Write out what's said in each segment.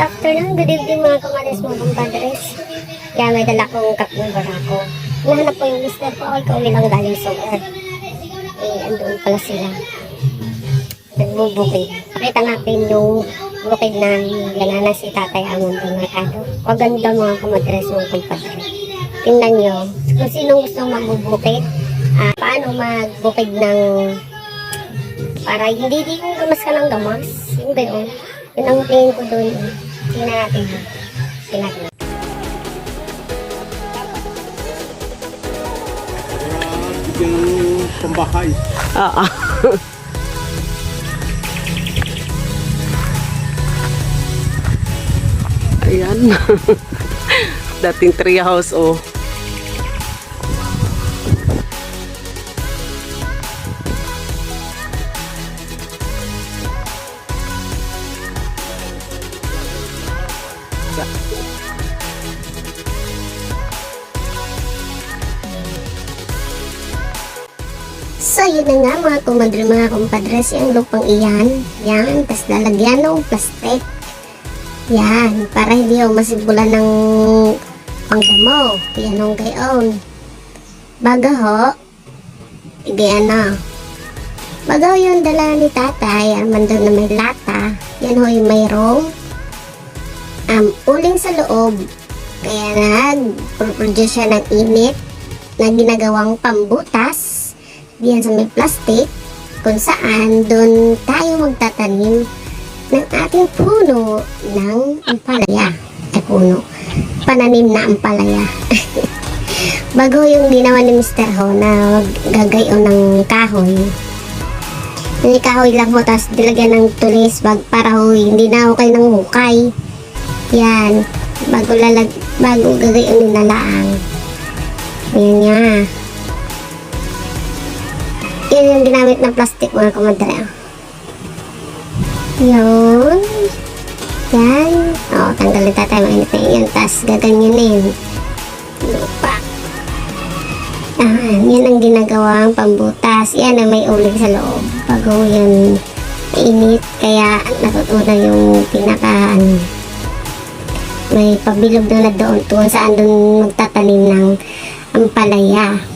afternoon, good evening mga kamalis mo compadres. Kaya may dala kong kapng barako. Nahanap ko yung mister ko, ay kauwi lang galing sober. Eh, andun pala sila. Nagbubukid. Pakita natin yung bukid ng ganana si Tatay Amon ng Mercado. Maganda mga kamadres mo compadres. Tingnan nyo, kung sinong gusto magbubukid, ah, paano magbukid ng para hindi di yung gamas ka ng gamas. Yung gano'n. Yun ang tingin ko doon. Natin. Tingnan natin. Bigyan ng pambahay. Oo. Ayan. Dating treehouse, oh. So, yun na nga mga kumadre, mga kumpadres, yung lupang iyan. Yan, tas lalagyan ng plastic. Yan, para hindi ako masibulan ng pangdamo. Yan ang gayon. Baga ho, igayan na. Baga ho yung dala ni tatay, aman doon na may lata. Yan ho yung mayroong um, uling sa loob. Kaya nag-produce siya ng init na ginagawang pambutas diyan sa may plastic kung saan doon tayo magtatanim ng ating puno ng ampalaya. Ay puno. Pananim na ampalaya. Bago yung ginawa ni Mr. Ho na gagayon ng kahoy. Yung kahoy lang ho, tapos dilagyan ng tulis bag para ho, hindi na ho kayo ng hukay. Yan. Bago lalag, bago gagayon yung nalaang. Yan nga. Yan yung ginamit ng plastic mga kumadre. Yun. Yan. O, tanggalin tayo mainit na yan. Tapos gaganyanin. Lupa. Yan. Yan ang ginagawang pambutas. Yan ang may uling sa loob. Bago yan init. Kaya natutunan yung pinaka ano, may pabilog na na doon kung saan doon magtatanim ng ampalaya.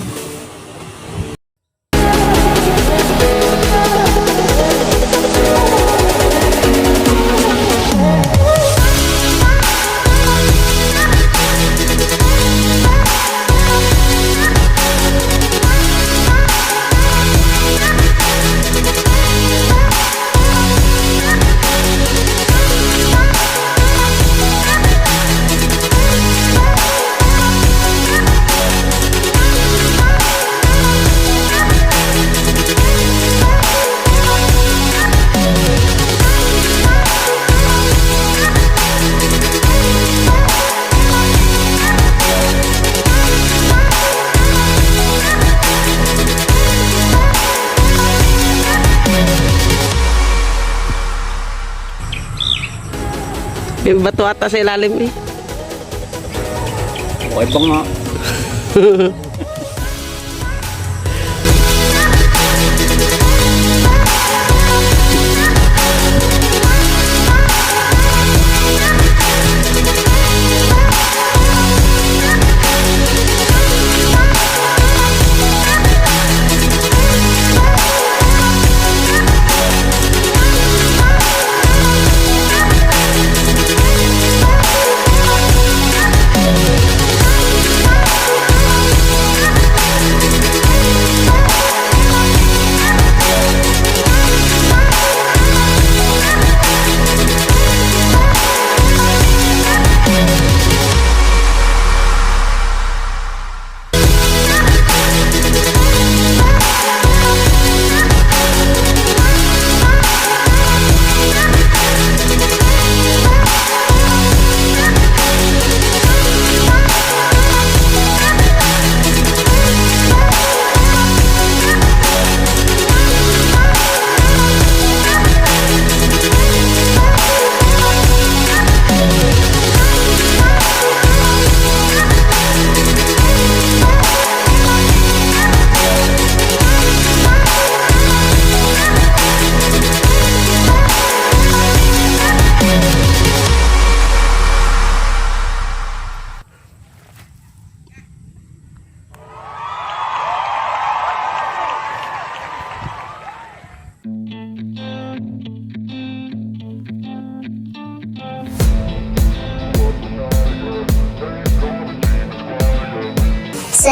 May bato ata sa ilalim eh. Okay pa nga.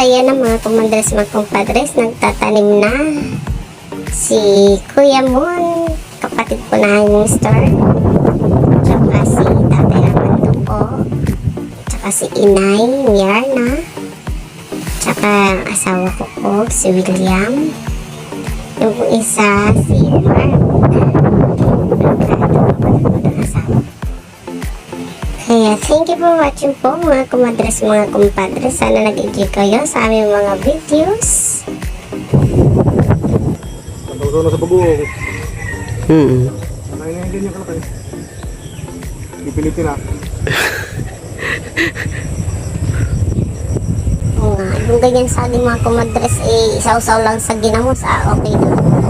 yan na mga kumadres mga kumpadres, nagtatanim na si Kuya Moon, kapatid po na store. Tsaka si Tatay Armando po. Tsaka si Inay, Yarna. Tsaka ang asawa ko po, si William. Yung isa, si Mark. Kaya thank you for watching po mga kumadres, mga kumpadres. Sana nag-enjoy kayo sa aming mga videos. Pagkaw na sa babuong. Hmm. Sanay na yung ganyan kalaki. Pipilitin. Oo nga, yung ganyan sa ating mga kumadres, eh, isaw-saw lang sa ginamos, ah, okay na.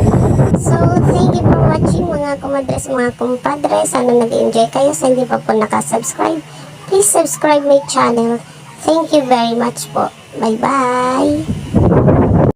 So, thank you for watching mga kumadres, mga kumpadres. Sana nag-enjoy kayo. Sa hindi pa po nakasubscribe, please subscribe my channel. Thank you very much po. Bye-bye!